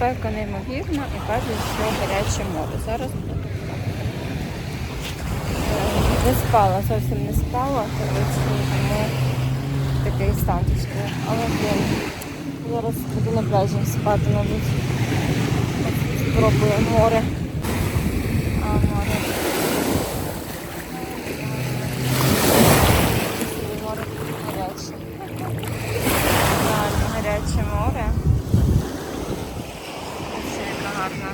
спека неймовірна і кажуть, що гаряче море. Зараз не спала, зовсім не спала, тому такий стан трішки. Але блін, зараз буду на пляжі спати, мабуть. Спробую море. А. Море гаряче. Реально гаряче море. Ось яка гарна.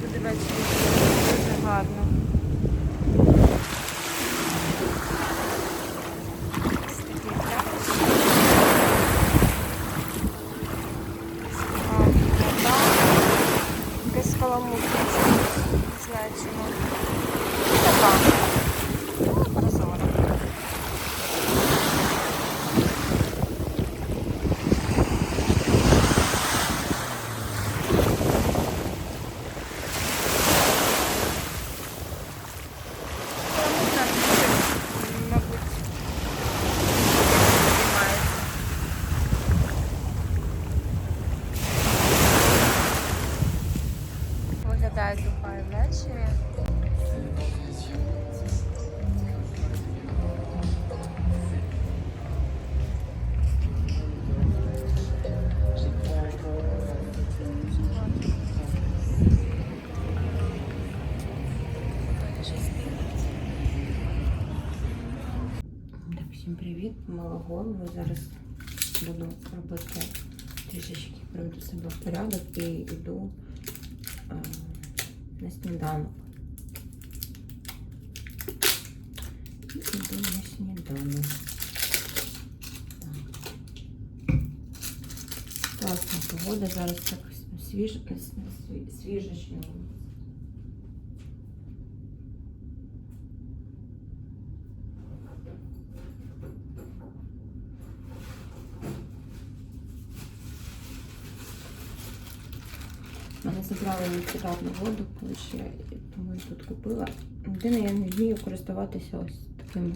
Буде ввечері дуже гарно. Привіт, голову. Зараз буду робити трішечки приведу себе в порядок і йду е, на сніданок. Іду на сніданок. Класна погода, зараз так свіж, сві- забрали нецікавну воду, тому я тут купила. Єдине, я не вмію користуватися ось такими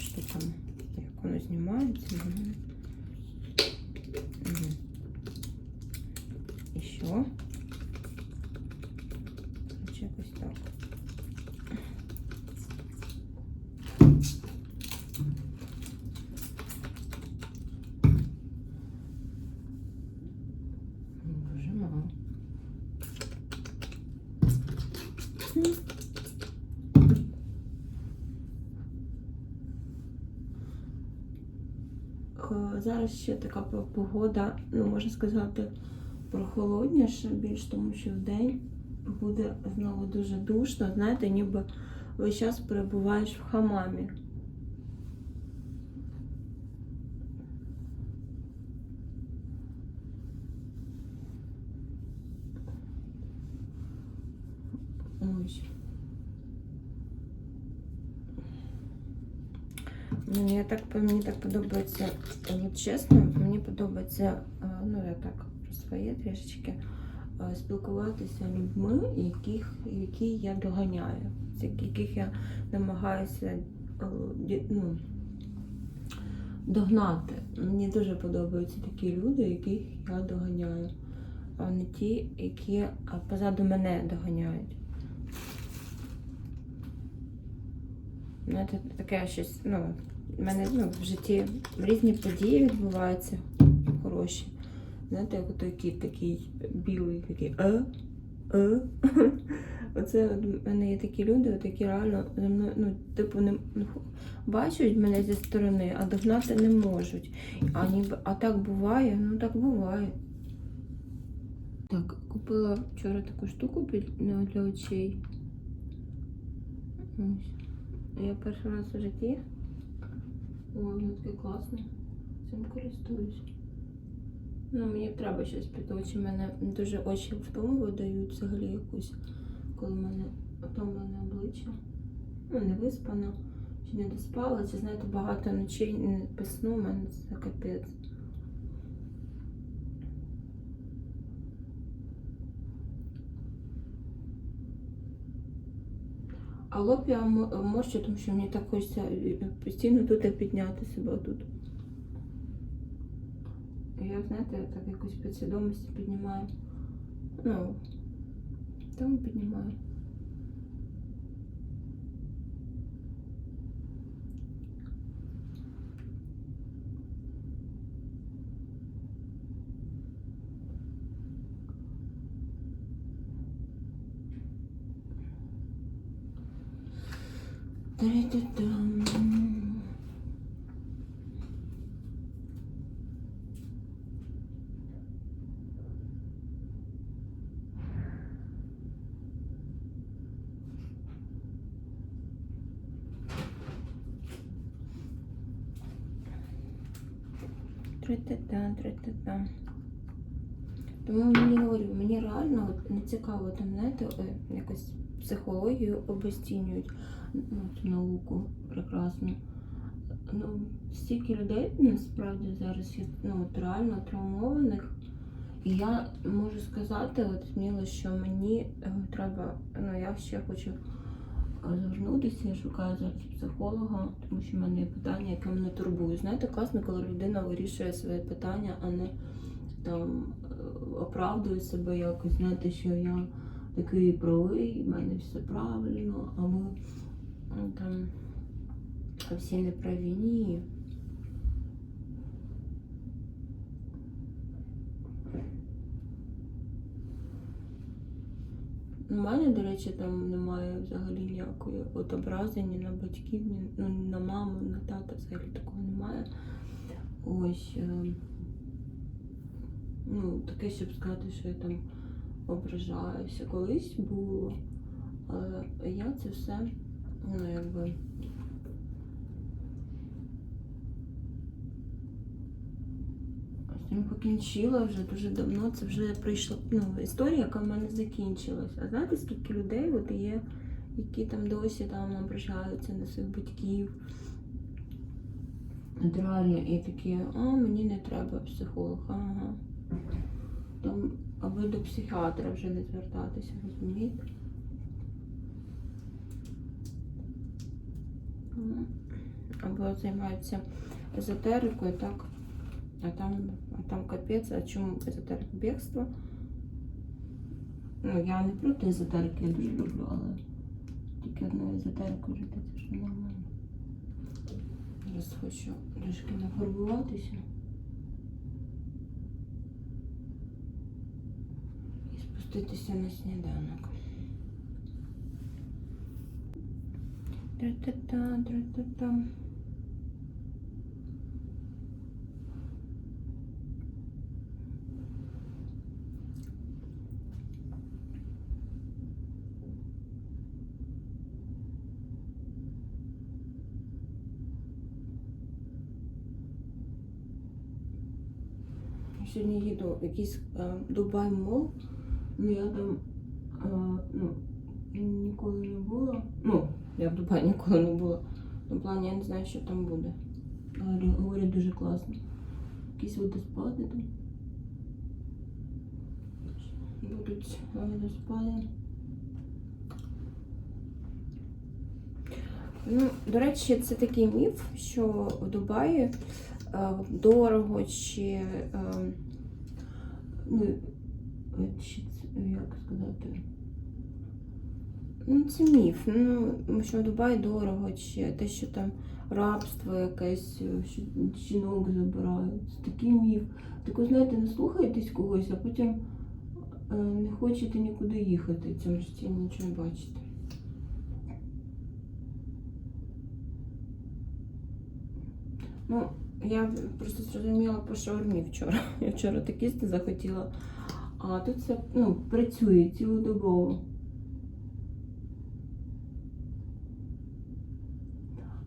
штуками. Як воно знімається. Угу. І що? Коротше, якось так. Дуже мало. Е, Зараз ще така погода, ну можна сказати, прохолодніша більш, тому що в день буде знову дуже душно. Знаєте, ніби весь час перебуваєш в хамамі. Ось. Мені так мені так подобається, от чесно, мені подобається, е, ну я так про своє трішечки е, спілкуватися людьми, яких, які я доганяю, з яких я намагаюся е, ну, догнати. Мені дуже подобаються такі люди, яких я доганяю, а не ті, які позаду мене доганяють. Знаєте, таке щось, ну, в мене ну, в житті різні події відбуваються хороші. Знаєте, як той кіт такий білий, такий е, е. Оце в мене є такі люди, які реально за мною, ну, типу, не ну, бачать мене зі сторони, а догнати не можуть. А, ніби, а так буває, ну так буває. Так, купила вчора таку штуку ну, для очей. Ось. Я перший раз в житті. Ой, воно таке класне. Цим користуюсь. Ну, мені треба щось під очі. Мене дуже очі втому дають взагалі якусь, коли в мене втомлене обличчя. Ну, не виспана, чи не доспала, чи знаєте, багато ночей не сну, в мене це капець. А лоб я мо- морщу, тому що мені так хочеться е, постійно тут підняти себе тут. Я знаєте, так якусь підсвідомості піднімаю. Ну, тому піднімаю. Та-ра-та-там. Тра-та-та, тра-та-та. Тому мені говорю, мені реально от не цікаво там, знаєте, е, якось психологію обесцінюють ну, науку прекрасно. Ну, стільки людей насправді зараз є ну, от реально травмованих. І я можу сказати, от сміло, що мені е, треба, ну я ще хочу е, звернутися, я шукаю зараз психолога, тому що в мене є питання, яке мене турбує. Знаєте, класно, коли людина вирішує своє питання, а не там е, оправдує себе якось, знаєте, що я такий правий, в мене все правильно, а ну, там всі неправі. Ні. У мене, до речі, там немає взагалі ніякої от образи ні на батьків, ні ну, на маму, на тата, взагалі такого немає. Ось. Ну, таке, щоб сказати, що я там ображаюся. Колись було. Але я це все, ну, якби. покінчила вже дуже давно. Це вже прийшла ну, історія, яка в мене закінчилась. А знаєте, скільки людей от є, які там досі там ображаються на своїх батьків. От реально, і такі, а мені не треба психолог, ага. Там, аби до психіатра вже не звертатися, розумієте? Або займаються езотерикою, так? А там, а там капець, а чому езотерик бігство? Ну, я не проти езотерики, я дуже люблю, але тільки одну езотерику жити, це ж нормально. Зараз хочу трішки нафарбуватися. І спуститися на сніданок. Тра-та-та, тра-та-та. Сьогодні їду якийсь е, Дубай мол. Ну я там е, ну, ніколи не була. Ну, я в Дубаї ніколи не була. Ну, в плані я не знаю, що там буде. Але говорять дуже класно. Якісь водоспади там. Будуть водоспади. Ну, до речі, це такий міф, що в Дубаї е, дорого чи, е, ну, як сказати. Ну, це міф. Ну, що в Дубаї дорого, чи те, що там рабство якесь, е, що жінок забирають. Це такий міф. Так ви знаєте, не слухаєтесь когось, а потім е, не хочете нікуди їхати. В цьому житті нічого не бачите. Ну, я просто зрозуміла по шаурмі вчора. Я вчора так їсти захотіла. А тут це ну, працює цілодобово.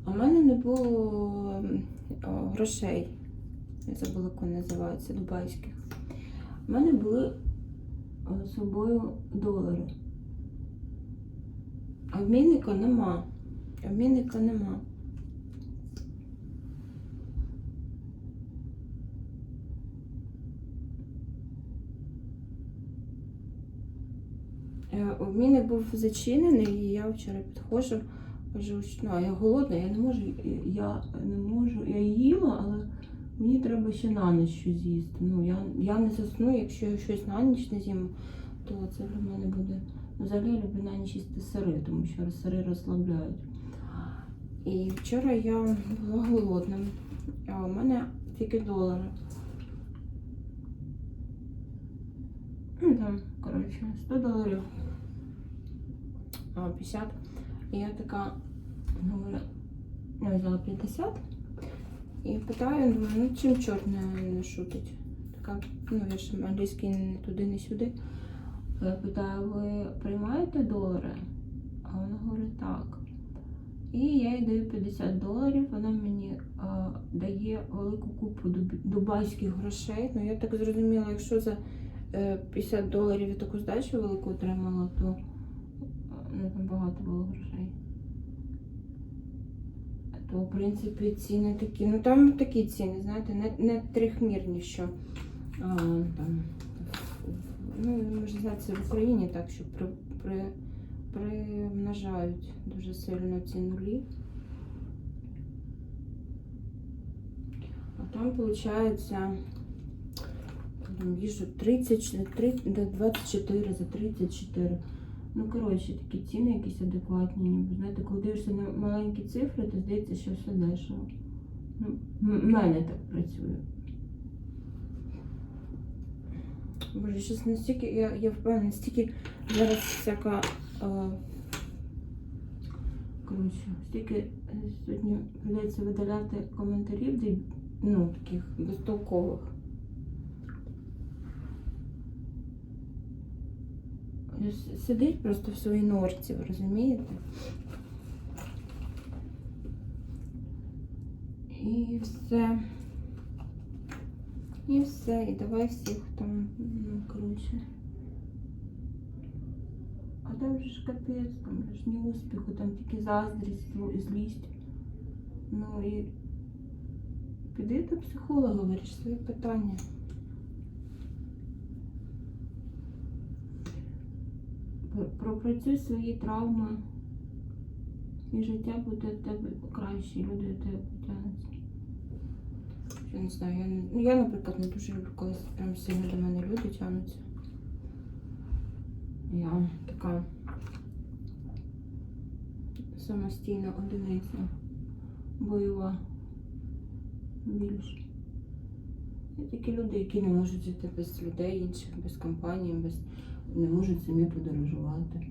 А в мене не було о, грошей. Я забула, як вони називаються, дубайських. У мене були з собою долари. Обмінника нема. Обмінника нема. Е, Обмінник був зачинений, і я вчора підходжу, кажу, що ну, я голодна, я не можу, я не можу, я їла, але Мені треба ще на ніч щось з'їсти. Ну, я, я не засну, якщо я щось на ніч не з'їм, то це для мене буде. Ну, взагалі я люблю на ніч їсти сири, тому що сири розслабляють. І вчора я була голодна, а у мене тільки долари. Ну, там, коротше, 100 доларів. А, 50. І я така говорю, я взяла 50. І питаю, думаю, ну чим чорт не, не шутить? Така, ну я англійський не туди, не сюди. Я питаю, ви приймаєте долари? А вона говорить, так. І я їй даю 50 доларів, вона мені е, дає велику купу дубайських грошей. Ну я так зрозуміла, якщо за е, 50 доларів я таку здачу велику отримала, то е, ну, багато було грошей. То, в принципі, ціни такі. Ну там такі ціни, знаєте, не, не трихмірні, що а, там. Ну, можна знати, це в Україні так, що при, при, примножають дуже сильно ці нулі. А там виходить їжу 30, 30, 24 за 34. Ну, коротше, такі ціни якісь адекватні. ніби, Знаєте, коли дивишся на маленькі цифри, то здається, що все дешево. Ну, в мене так працює. Боже, щось настільки, я, я впевнена, настільки зараз всяка. Е, коротше, стільки е, сьогодні прийдеться видаляти коментарів, де, ну, таких безтолкових. Сидить просто в своїй норці, ви розумієте? І все. І все. І давай всіх там, ну, коротше. А там же ж капець, там ж ні успіху, там тільки заздрість злість. Ну і піди до психолога, виріш свої питання. Пропрацюй свої травми, і життя буде в тебе краще, люди до тебе потягнуться. Я не знаю, я, не, ну, я, наприклад, не дуже люблю, коли прям сильно до мене люди тягнуться. Я така самостійна одиниця, бойова більш. Є такі люди, які не можуть жити без людей інших, без компанії, без не можуть самі подорожувати.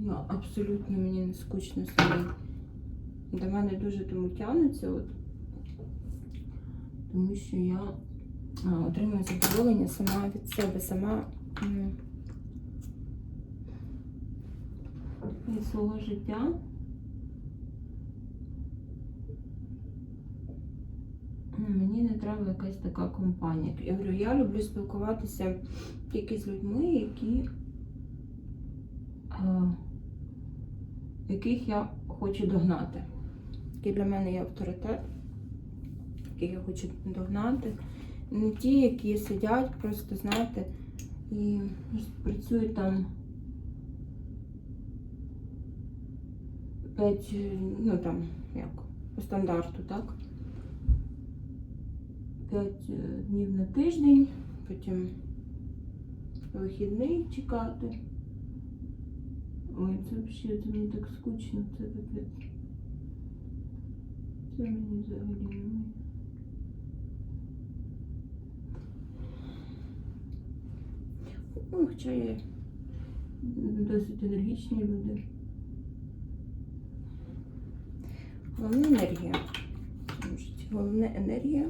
Я абсолютно мені не скучно самі. До мене дуже тому тягнеться, от, тому що я а, отримую задоволення сама від себе, сама від свого життя. Мені не треба якась така компанія. Я говорю, я люблю спілкуватися тільки з людьми, які, а, яких я хочу догнати. Які для мене є авторитет, яких я хочу догнати. Не ті, які сидять, просто, знаєте, і працюють там ну там, як, по стандарту, так? П'ять е, днів на тиждень, потім вихідний чекати. Ой, це взагалі це мені так скучно, це капець. Це мені взагалі немає. Ну, хоча є досить енергічні люди. Головне енергія. Головне енергія.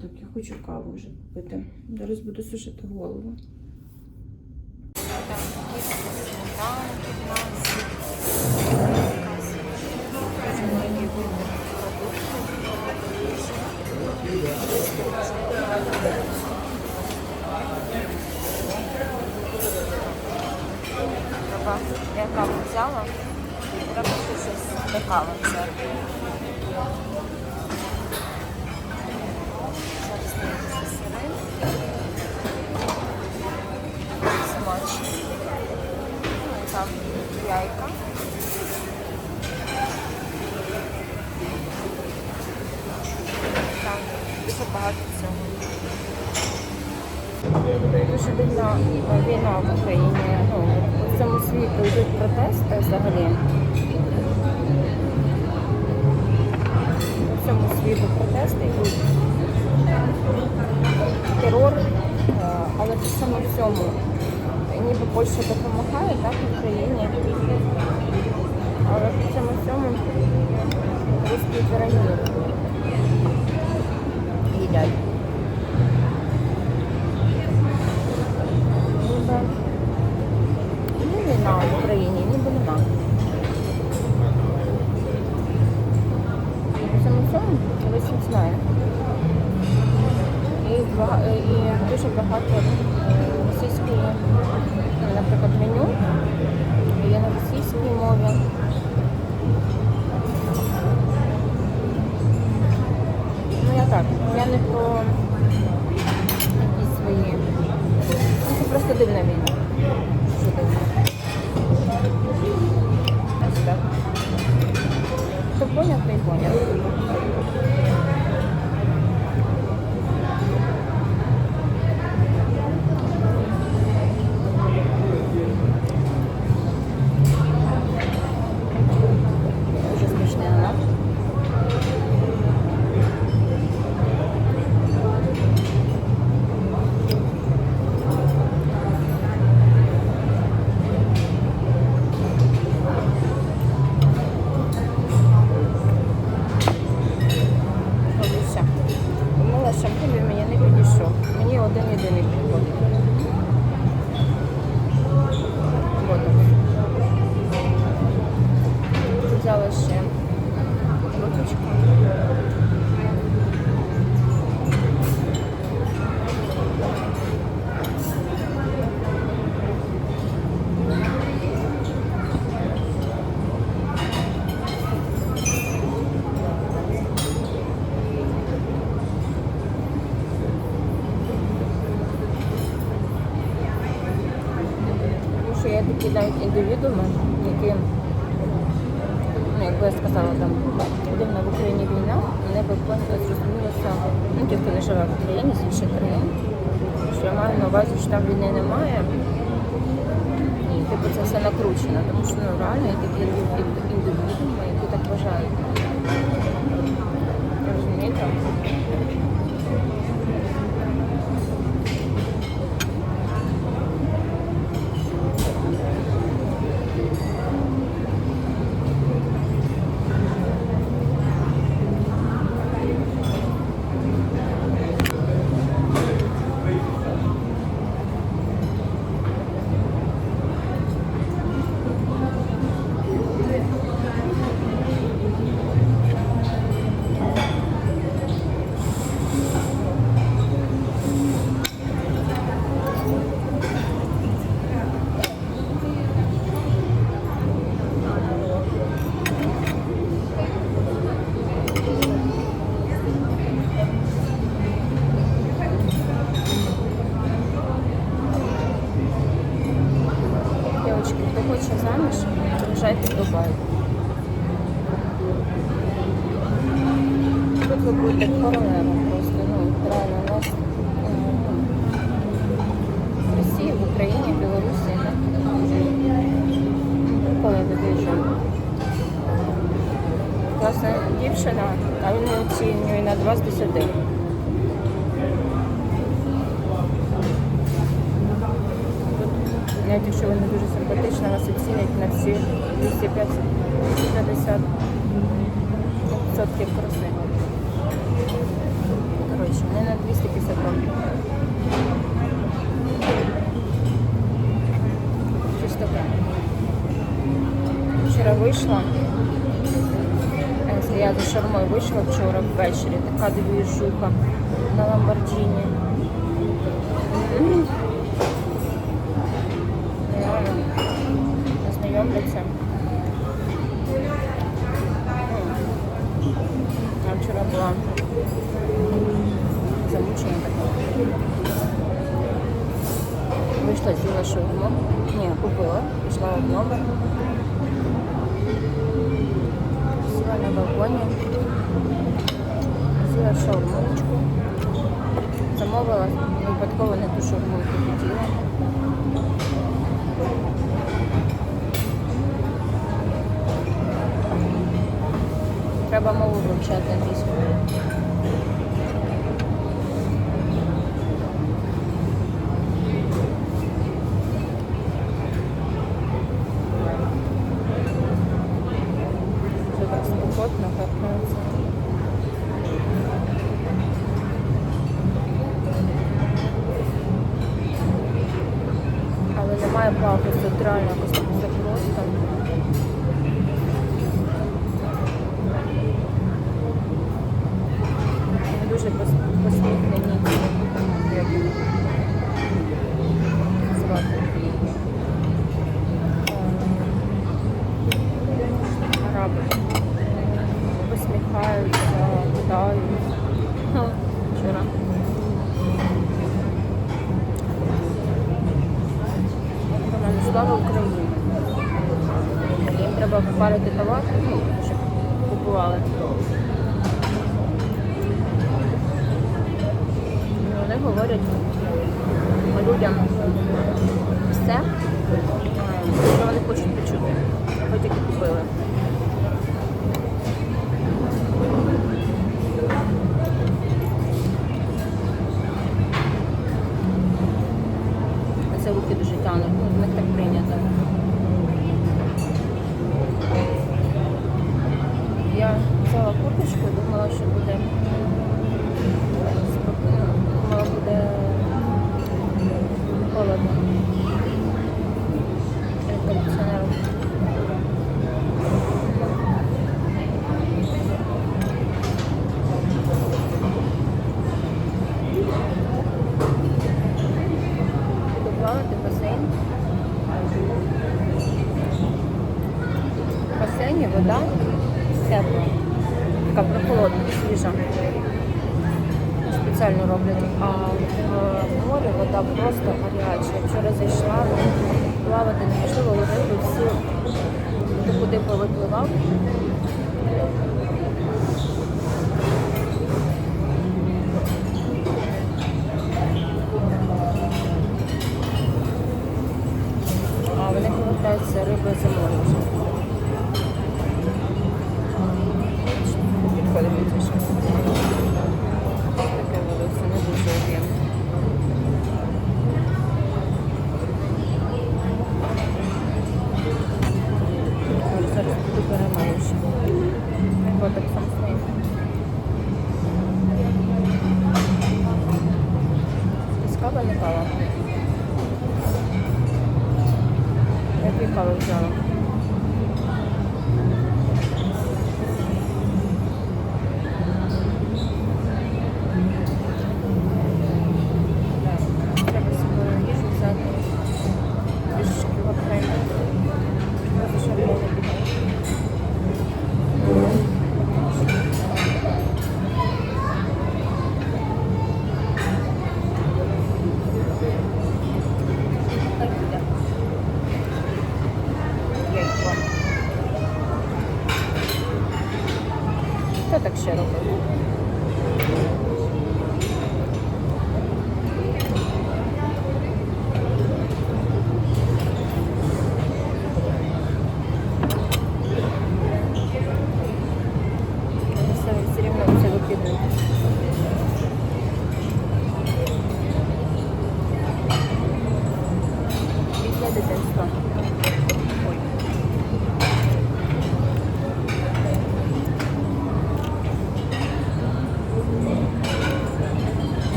Так, я хочу каву вже попити. Зараз буду сушити голову. Я каву взяла, треба щось до кави взяти. яйка. Так, дуже. Дуже дивна війна в Україні. Ну, в цьому світу йдуть протести взагалі. В цьому світу протести йдуть. Терор, е, але при всьому всьому. Ніби Польща так так, і в Україні. Але при цьому всьому різкі пироги їдять. Такі індивідууми, які, ну, як би я сказала, там дивна в Україні війна, вони би просто зрозумілося, ну ті, хто не живе в Україні з інших країн, що я маю на увазі, що там війни немає. І типу це все накручено, тому що ну, реально є такі індиві- індивідууми, які так вважають. Ви будете королевом просто, ну, реально у нас е, в Росії, в Україні, в Білорусі, так? Коли виїжджаю. Класна дівчина, а він оцінює на 2 з 10. Навіть якщо вона дуже симпатична, вас оцінять на всі 250 250 відсотків краси. Коротше, не на 250 років. Щось таке. Вчора вийшла. Я за шармою вийшла вчора ввечері. Така двіжуха на Ламборджині. Знайомляться. Я вчора була замучена Вийшла зі нашу вікно. Ні, купила, пішла в номер. Села на балконі. Взяла шаурмочку. Замовила, випадково не ту шаурму, яку хотіла. Треба мову вивчати англійською. слава Україні. Їм треба попарити товар, ну, щоб купували. Ну, вони говорять людям все, е, що вони хочуть почути, хоч і купили.